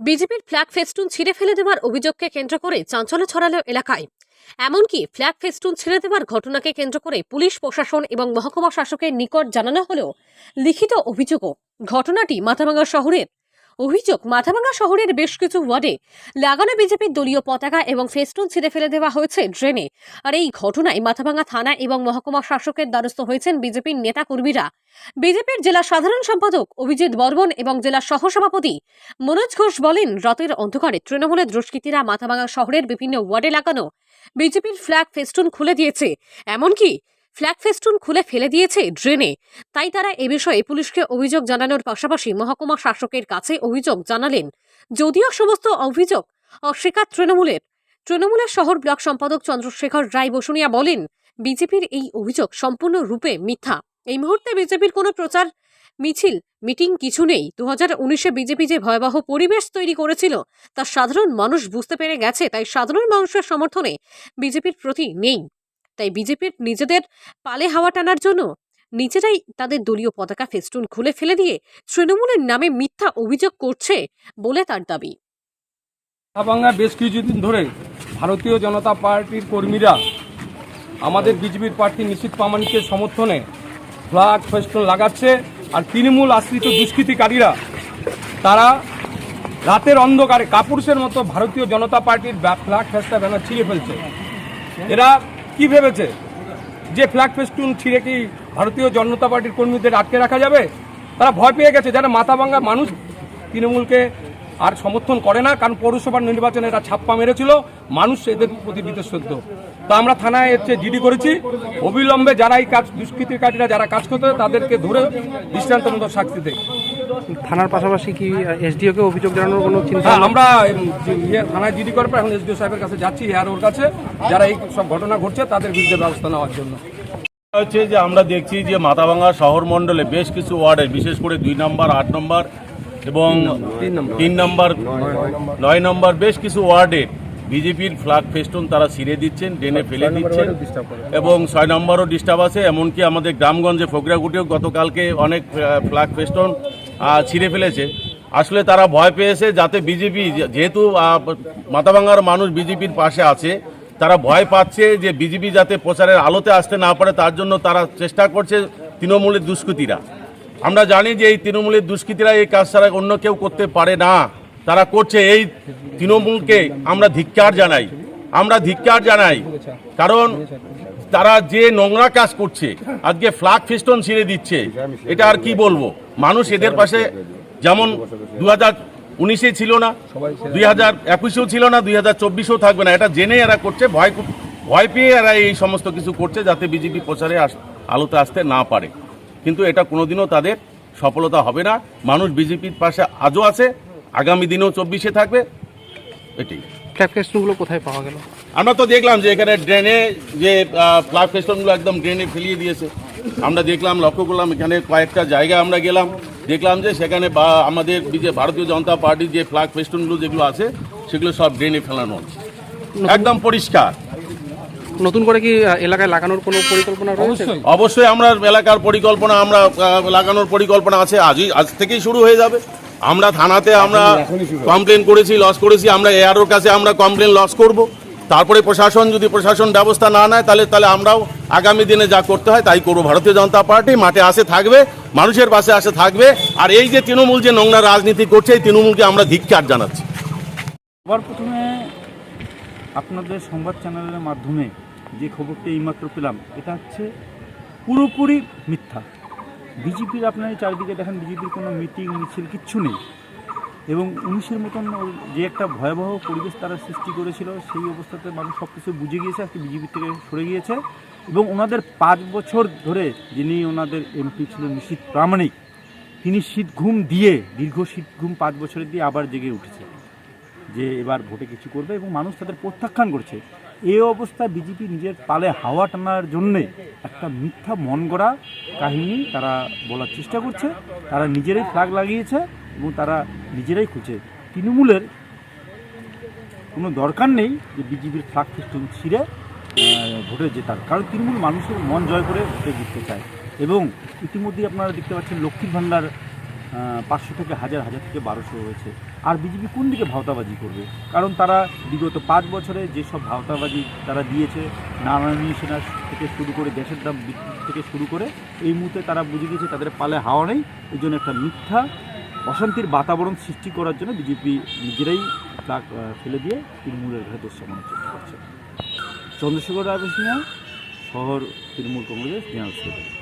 বিজেপির flag festoon ছিঁড়ে ফেলে দেওয়ার অভিযোগকে কেন্দ্র করে চাঞ্চল্য ছড়ালো এলাকায়। এমনকি ফ্ল্যাগ ফেস্টুন ছিঁড়ে দেওয়ার ঘটনাকে কেন্দ্র করে পুলিশ, প্রশাসন এবং মহকুমা শাসকের নিকট জানানো হলেও লিখিত অভিযোগও। ঘটনাটি মাথাভাঙ্গা শহরের অভিযোগ মাথাভাঙ্গা শহরের বেশ কিছু ওয়ার্ডে লাগানো বিজেপির দলীয় পতাকা এবং ফেস্টুন ছিঁড়ে ফেলে দেওয়া হয়েছে ড্রেনে। আর এই ঘটনায় মাথাভাঙ্গা থানা এবং মহকুমা শাসকের দ্বারস্থ হয়েছেন বিজেপির নেতাকর্মীরা। বিজেপির জেলা সাধারণ সম্পাদক অভিজিৎ বর্মন এবং জেলা সহসভাপতি মনোজ ঘোষ বলেন, রাতের অন্ধকারে তৃণমূলের দুষ্কৃতীরা মাথাভাঙ্গা শহরের বিভিন্ন ওয়ার্ডে লাগানো বিজেপির ফ্ল্যাগ ফেস্টুন খুলে দিয়েছে। এমনকি ফ্ল্যাগ ফেস্টুন খুলে ফেলে দিয়েছে ড্রেনে। তাই তারা এ বিষয়ে পুলিশকে অভিযোগ জানানোর পাশাপাশি মহকুমা শাসকের কাছে অভিযোগ জানালেন। যদিও সমস্ত অভিযোগ অস্বীকার তৃণমূলের। তৃণমূলের শহর ব্লক সম্পাদক চন্দ্রশেখর রায় বসুনিয়া বলেন, বিজেপির এই অভিযোগ সম্পূর্ণরূপে মিথ্যা। এই মুহূর্তে বিজেপির কোনো প্রচার মিছিল, মিটিং কিছু নেই। দু হাজার উনিশে বিজেপি যে ভয়াবহ পরিবেশ তৈরি করেছিল, তা সাধারণ মানুষ বুঝতে পেরে গেছে। তাই সাধারণ মানুষের সমর্থনে বিজেপির প্রতি নেই। তাই বিজেপির নিজেদের পালে হাওয়া টানার জন্য নিজেরাই তাদের দলীয় পতাকা ফেস্টুন খুলে ফেলে দিয়ে তৃণমূলের নামে মিথ্যা অভিযোগ করছে বলে তার দাবি। ভাঙা বেশ কিছুদিন ধরে ভারতীয় জনতা পার্টির কর্মীরা আমাদের বিজেপির প্রার্থী নিশীত প্রামাণিকের সমর্থনে ফ্ল্যাগ ফেস্টন লাগাচ্ছে আর তৃণমূল আশ্রিত দুষ্কৃতিকারীরা, তারা রাতের অন্ধকারে কাপুরুষের মতো ভারতীয় জনতা পার্টির ফ্ল্যাগ ফেস্টা ব্যানার ছিঁড়ে ফেলছে এরা কি ভেবেছে? যে ফ্ল্যাগ ফেস্টুন ছিঁড়ে কি ভারতীয় জনতা পার্টির কর্মীদের আটকে রাখা যাবে? তারা ভয় পেয়ে গেছে যারা মাথাভাঙ্গা মানুষ তৃণমূলকে আর সমর্থন করে না, কারণ পৌরসভার নির্বাচনে এরা ছাপ্পা মেরেছিল, মানুষ এদের প্রতি বিতশ্রদ্ধ। তা আমরা থানায় এসে জিডি করেছি, অবিলম্বে যারা এই কাজ, দুষ্কৃতিকারীরা যারা কাজ করতে তাদেরকে ধরে দৃষ্টান্তমূলক শাস্তি দেয়। থানার পাশাপাশি কি এসডিওকে অভিযোগ জানানোর কোনো চিন্তা হ্যাঁ আমরা ইয়ে থানায় জিডি করার পর এখন এসডিও সাহেবের কাছে যাচ্ছি হেয়ার ওর কাছে। যারা এই সব ঘটনা ঘটছে তাদের বিরুদ্ধে ব্যবস্থা নেওয়ার জন্য। হচ্ছে যে আমরা দেখছি যে মাথাভাঙ্গা শহর মণ্ডলে বেশ কিছু ওয়ার্ডে বিশেষ করে দুই নম্বর আট নম্বর এবং তিন নম্বর। নয় নম্বর বেশ কিছু ওয়ার্ডে বিজেপির ফ্ল্যাগ ফেস্টুন তারা ছিঁড়ে দিচ্ছেন ড্রেনে ফেলে দিচ্ছেন এবং ছয় নম্বরও ডিস্টার্ব আছে এমনকি আমাদের গ্রামগঞ্জে ফোকরাগুটিও গতকালকে অনেক ফ্ল্যাগ ফেস্টুন ছিঁড়ে ফেলেছে। আসলে তারা ভয় পেয়েছে যাতে বিজেপি যেহেতু আহ, মাথাভাঙ্গার মানুষ বিজেপির পাশে আছে তারা ভয় পাচ্ছে যে বিজেপি যাতে প্রচারের আলোতে আসতে না পারে তার জন্য তারা চেষ্টা করছে তৃণমূলের দুষ্কৃতীরা। আমরা জানি যে এই তৃণমূলের দুষ্কৃতীরা এই কাজ ছাড়া অন্য কেউ করতে পারে না। তারা করছে এই তৃণমূলকে আমরা ধিক্কার জানাই। আমরা ধিক্কার জানাই। কারণ তারা যে নোংরা কাজ করছে, আজকে ফ্লাগ ফেস্টন ছিঁড়ে দিচ্ছে, এটা আর কি বলব? মানুষ এদের পাশে যেমন দু হাজার উনিশে ছিল না দুই হাজার একুশেও ছিল না দুই হাজার চব্বিশেও থাকবে না। এটা জেনে এরা করছে, ভয় ভয় পেয়ে এরা এই সমস্ত কিছু করছে যাতে বিজেপি প্রচারে আলোতে আসতে না পারে। কিন্তু এটা কোনোদিনও তাদের সফলতা হবে না। মানুষ বিজেপির পাশে আজও আছে, আগামী দিনেও চব্বিশে থাকবে, এটাই। ফ্ল্যাগ ফেস্টুনগুলো কোথায় পাওয়া গেল? আমরা তো দেখলাম যে এখানে ড্রেনে যে ফ্ল্যাগ ফেস্টনগুলো একদম ড্রেনে ফেলিয়ে দিয়েছে। আমরা দেখলাম লক্ষ্য করলাম এখানে কয়েকটা জায়গায় আমরা গেলাম। দেখলাম যে সেখানে বা আমাদের যে ভারতীয় জনতা পার্টির যে ফ্ল্যাগ ফেস্টনগুলো যেগুলো আছে সেগুলো সব ড্রেনে ফেলানো একদম পরিষ্কার। নতুন করে কি এলাকায় লাগানোর কোনো পরিকল্পনা রয়েছে? অবশ্যই। অবশ্যই আমরা এলাকার পরিকল্পনা আমরা লাগানোর পরিকল্পনা আছে আজই আজ থেকেই শুরু হয়ে যাবে। আমরা থানাতে আমরা কমপ্লেন করেছি লস করেছি আমরা এআরওর কাছে আমরা কমপ্লেন লস করব। তারপরে প্রশাসন যদি প্রশাসন ব্যবস্থা না নেয় তাহলে তাহলে আমরাও আগামী দিনে যা করতে হয় তাই করব। ভারতীয় জনতা পার্টি মাঠে আসে থাকবে মানুষের পাশে আসে থাকবে আর এই যে তৃণমূল যে নোংরা রাজনীতি করছে এই তৃণমূলকে আমরা ধিক্কার জানাচ্ছি। সবার প্রথমে আপনাদের সংবাদ চ্যানেলের মাধ্যমে যে খবরটি এইমাত্র পেলাম এটা হচ্ছে পুরোপুরি মিথ্যা। বিজেপির আপনার চারিদিকে দেখেন, বিজেপির কোনো মিটিং, মিছিল কিচ্ছু নেই। এবং উনিশের মতন যে একটা ভয়াবহ পরিবেশ তারা সৃষ্টি করেছিল, সেই অবস্থাতে মানুষ সব কিছু বুঝে গিয়েছে আজকে বিজেপি থেকে সরে গিয়েছে। এবং ওনাদের পাঁচ বছর ধরে যিনি ওনাদের এমপি ছিলেন নিশীত প্রামাণিক, তিনি শীত ঘুম দিয়ে, দীর্ঘ শীত ঘুম পাঁচ বছরের দিয়ে আবার জেগে উঠেছে যে এবার ভোটে কিছু করবে এবং মানুষ তাদের প্রত্যাখ্যান করছে। এই অবস্থায় বিজেপি নিজের পালে হাওয়া টানার জন্যে একটা মিথ্যা মন গড়া কাহিনী তারা বলার চেষ্টা করছে। তারা নিজেরাই ফ্ল্যাগ লাগিয়েছে এবং তারা নিজেরাই খুঁজে তৃণমূলের কোনো দরকার নেই যে বিজেপির ফ্ল্যাগ ফেস্টুন ছিঁড়ে ভোটে জেতার। কারণ তৃণমূল মানুষের মন জয় করে ভোটে জিততে চায়। এবং ইতিমধ্যেই আপনারা দেখতে পাচ্ছেন লক্ষ্মীর ভাণ্ডার পাঁচশো থেকে হাজার হাজার থেকে বারোশো হয়েছে আর বিজেপি কোন দিকে ভাওতাবাজি করবে? কারণ তারা বিগত পাঁচ বছরে যেসব ভাওতাবাজি তারা দিয়েছে, নারায়ণী সেনা থেকে শুরু করে গ্যাসের দাম থেকে শুরু করে, এই মুহূর্তে তারা বুঝে গেছে তাদের পালে হাওয়া নেই। এই জন্য একটা মিথ্যা, অশান্তির বাতাবরণ সৃষ্টি করার জন্য বিজেপি নিজেরাই ফ্লাগ ফেলে দিয়ে তৃণমূলের ঘরে দোষ চাপানোর চেষ্টা করছে। চন্দ্রশেখর রায় সিনহা শহর তৃণমূল কংগ্রেসের জেনারেল সেক্রেটারি।